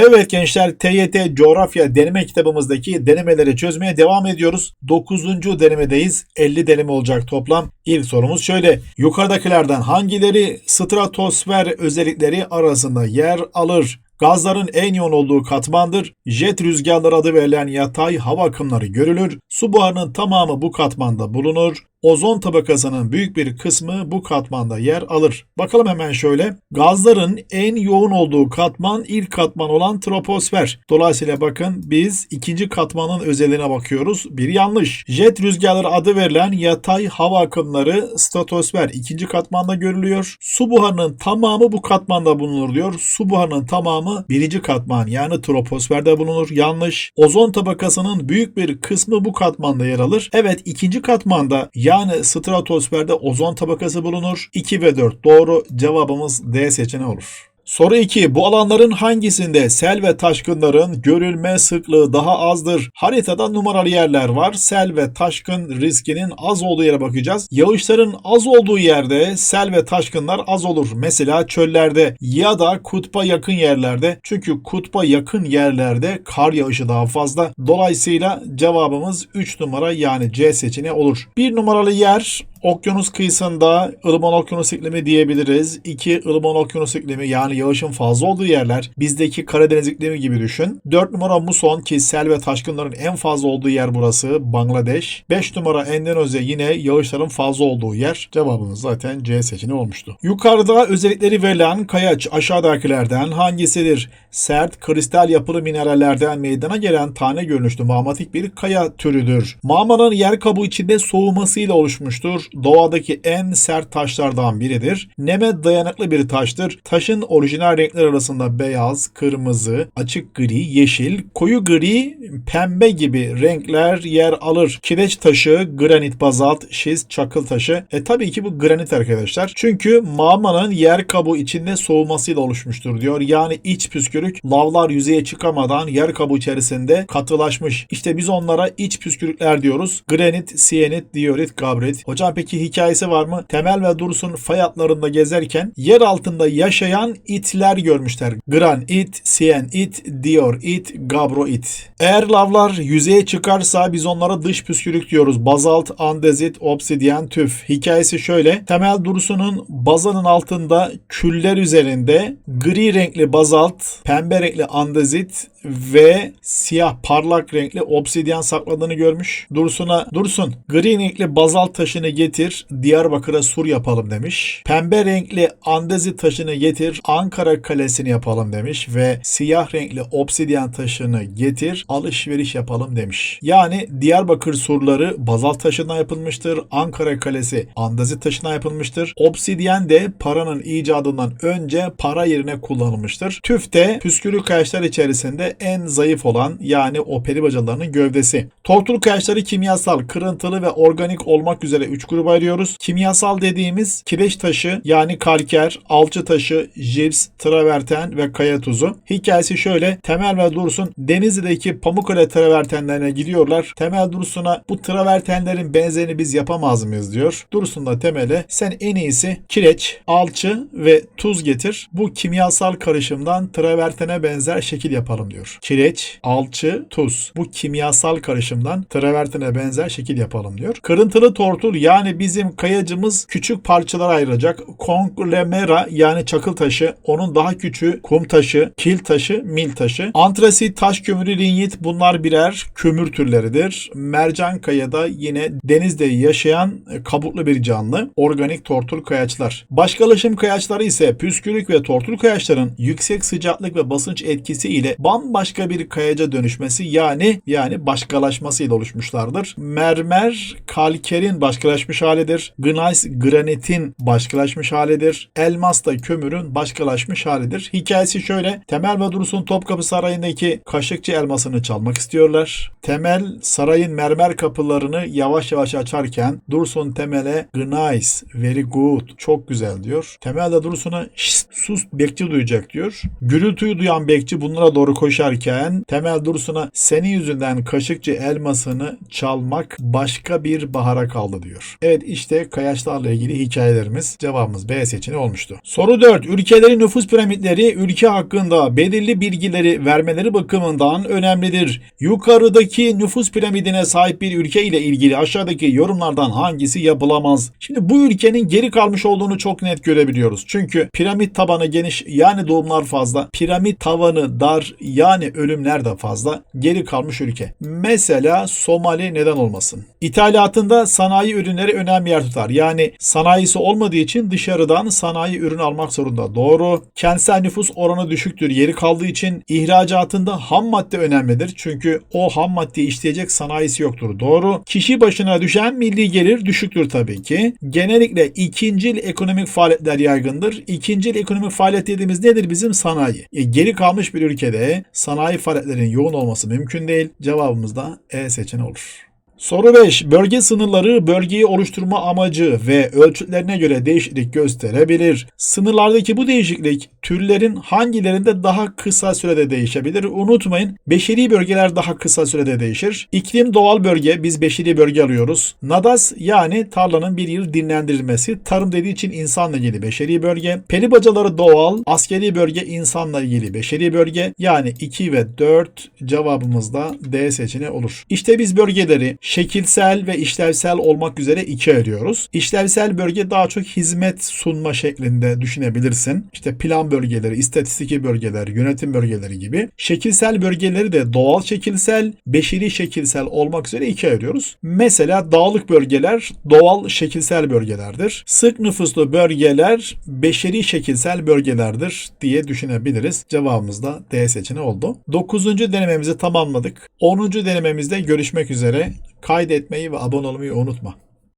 Evet gençler TYT coğrafya deneme kitabımızdaki denemeleri çözmeye devam ediyoruz. 9. denemedeyiz. 50 deneme olacak toplam. İlk sorumuz şöyle. Yukarıdakilerden hangileri stratosfer özellikleri arasında yer alır? Gazların en yoğun olduğu katmandır. Jet rüzgarları adı verilen yatay hava akımları görülür. Su buharının tamamı bu katmanda bulunur. Ozon tabakasının büyük bir kısmı bu katmanda yer alır. Bakalım hemen şöyle. Gazların en yoğun olduğu katman ilk katman olan troposfer. Dolayısıyla bakın biz ikinci katmanın özelliğine bakıyoruz. Bir yanlış. Jet rüzgarları adı verilen yatay hava akımları stratosfer ikinci katmanda görülüyor. Su buharının tamamı bu katmanda bulunur diyor. Su buharının tamamı birinci katman yani troposferde bulunur. Yanlış. Ozon tabakasının büyük bir kısmı bu katmanda yer alır. Evet ikinci katmanda yani stratosferde ozon tabakası bulunur. 2 ve 4 doğru cevabımız D seçeneği olur. Soru 2. Bu alanların hangisinde sel ve taşkınların görülme sıklığı daha azdır? Haritada numaralı yerler var. Sel ve taşkın riskinin az olduğu yere bakacağız. Yağışların az olduğu yerde sel ve taşkınlar az olur. Mesela çöllerde ya da kutba yakın yerlerde. Çünkü kutba yakın yerlerde kar yağışı daha fazla. Dolayısıyla cevabımız 3 numara yani C seçeneği olur. 1 numaralı yer Okyanus kıyısında ılıman okyanus iklimi diyebiliriz. 2 ılıman okyanus iklimi yani yağışın fazla olduğu yerler bizdeki Karadeniz iklimi gibi düşün. 4 numara muson ki sel ve taşkınların en fazla olduğu yer burası Bangladeş. 5 numara Endonezya yine yağışların fazla olduğu yer. Cevabımız zaten C seçeneği olmuştu. Yukarıda özellikleri verilen kayaç aşağıdakilerden hangisidir? Sert kristal yapılı minerallerden meydana gelen tane görünüşlü mağmatik bir kaya türüdür. Mağmanın yer kabuğu içinde soğumasıyla oluşmuştur doğadaki en sert taşlardan biridir. Neme dayanıklı bir taştır. Taşın orijinal renkler arasında beyaz, kırmızı, açık gri, yeşil, koyu gri, pembe gibi renkler yer alır. Kireç taşı, granit, bazalt, şist, çakıl taşı. E tabii ki bu granit arkadaşlar. Çünkü mağmanın yer kabuğu içinde soğumasıyla oluşmuştur diyor. Yani iç püskürük lavlar yüzeye çıkamadan yer kabuğu içerisinde katılaşmış. İşte biz onlara iç püskürükler diyoruz. Granit, siyenit, diorit, gabrit. Hocam peki hikayesi var mı? Temel ve Dursun fay hatlarında gezerken yer altında yaşayan itler görmüşler. Gran it, Sien it, Dior it, Gabro it. Eğer lavlar yüzeye çıkarsa biz onlara dış püskürük diyoruz. Bazalt, andezit, obsidyen, tüf. Hikayesi şöyle. Temel Dursun'un bazanın altında küller üzerinde gri renkli bazalt, pembe renkli andezit ve siyah parlak renkli obsidyen sakladığını görmüş. Dursun'a Dursun gri renkli bazalt taşını getir Diyarbakır'a sur yapalım demiş. Pembe renkli andezit taşını getir Ankara kalesini yapalım demiş ve siyah renkli obsidyen taşını getir alışveriş yapalım demiş. Yani Diyarbakır surları bazalt taşından yapılmıştır. Ankara kalesi andezit taşından yapılmıştır. Obsidyen de paranın icadından önce para yerine kullanılmıştır. Tüf de püskürük kayaçlar içerisinde en zayıf olan yani o peri bacalarının gövdesi. Tortul kayaçları kimyasal, kırıntılı ve organik olmak üzere 3 gruba ayırıyoruz. Kimyasal dediğimiz kireç taşı yani kalker, alçı taşı, jips, traverten ve kaya tuzu. Hikayesi şöyle. Temel ve Dursun Denizli'deki Pamukkale travertenlerine gidiyorlar. Temel Dursun'a bu travertenlerin benzerini biz yapamaz mıyız diyor. Dursun da Temel'e sen en iyisi kireç, alçı ve tuz getir. Bu kimyasal karışımdan travertene benzer şekil yapalım diyor. Kireç, alçı, tuz. Bu kimyasal karışımdan travertene benzer şekil yapalım diyor. Kırıntılı tortul yani bizim kayacımız küçük parçalara ayıracak. Konglemera yani çakıl taşı, onun daha küçüğü kum taşı, kil taşı, mil taşı. Antrasit, taş kömürü, linyit bunlar birer kömür türleridir. Mercan kayada yine denizde yaşayan e, kabuklu bir canlı. Organik tortul kayaçlar. Başkalaşım kayaçları ise püskürük ve tortul kayaçların yüksek sıcaklık ve basınç etkisi ile bambaşka bir kayaca dönüşmesi yani yani başkalaşmasıyla oluşmuşlardır. Mermer kalkerin başkalaşmış halidir. Gneiss granitin başkalaşmış halidir. Elmas da kömürün başkalaşmış halidir. Hikayesi şöyle. Temel ve Dursun Topkapı Sarayı'ndaki Kaşıkçı elmasını çalmak istiyorlar. Temel sarayın mermer kapılarını yavaş yavaş açarken Dursun Temel'e Gneiss very good çok güzel diyor. Temel de Dursun'a "Şşt, sus bekçi duyacak diyor. Gürültüyü duyan bekçi bunlara doğru koşarken Temel Dursun'a senin yüzünden Kaşıkçı elmasını çalmak başka bir bahara kaldı diyor. Evet işte kayaçlarla ilgili hikayelerimiz cevabımız B seçeneği olmuştu. Soru 4. Ülkelerin nüfus piramitleri ülke hakkında belirli bilgileri vermeleri bakımından önemlidir. Yukarıdaki nüfus piramidine sahip bir ülke ile ilgili aşağıdaki yorumlardan hangisi yapılamaz? Şimdi bu ülkenin geri kalmış olduğunu çok net görebiliyoruz. Çünkü piramit tabanı geniş yani doğumlar fazla. Piramit tavanı dar yani ölümler de fazla. Geri kalmış ülke. Mesela Somali neden olmasın? İthalatında sanayi ürünleri önemli yer tutar. Yani sanayisi olmadığı için dışarıdan sanayi ürün almak zorunda. Doğru. Kentsel nüfus oranı düşüktür. Yeri kaldığı için ihracatında ham madde önemlidir. Çünkü o ham maddeyi işleyecek sanayisi yoktur. Doğru. Kişi başına düşen milli gelir düşüktür tabii ki. Genellikle ikincil ekonomik faaliyetler yaygındır. İkincil ekonomik faaliyet dediğimiz nedir? Bizim sanayi. E, geri kalmış bir ülkede sanayi faaliyetlerinin yoğun olması mümkün değil. Cevabımız da E seçeneği olur. Soru 5. Bölge sınırları bölgeyi oluşturma amacı ve ölçütlerine göre değişiklik gösterebilir. Sınırlardaki bu değişiklik türlerin hangilerinde daha kısa sürede değişebilir? Unutmayın beşeri bölgeler daha kısa sürede değişir. İklim doğal bölge biz beşeri bölge alıyoruz. Nadas yani tarlanın bir yıl dinlendirilmesi. Tarım dediği için insanla ilgili beşeri bölge. Peri bacaları doğal. Askeri bölge insanla ilgili beşeri bölge. Yani 2 ve 4 cevabımız da D seçeneği olur. İşte biz bölgeleri şekilsel ve işlevsel olmak üzere ikiye ayırıyoruz. İşlevsel bölge daha çok hizmet sunma şeklinde düşünebilirsin. İşte plan bölgeleri, istatistiki bölgeler, yönetim bölgeleri gibi. Şekilsel bölgeleri de doğal şekilsel, beşeri şekilsel olmak üzere ikiye ayırıyoruz. Mesela dağlık bölgeler doğal şekilsel bölgelerdir. Sık nüfuslu bölgeler beşeri şekilsel bölgelerdir diye düşünebiliriz. Cevabımız da D seçeneği oldu. 9. denememizi tamamladık. 10. denememizde görüşmek üzere. Kaydetmeyi ve abone olmayı unutma.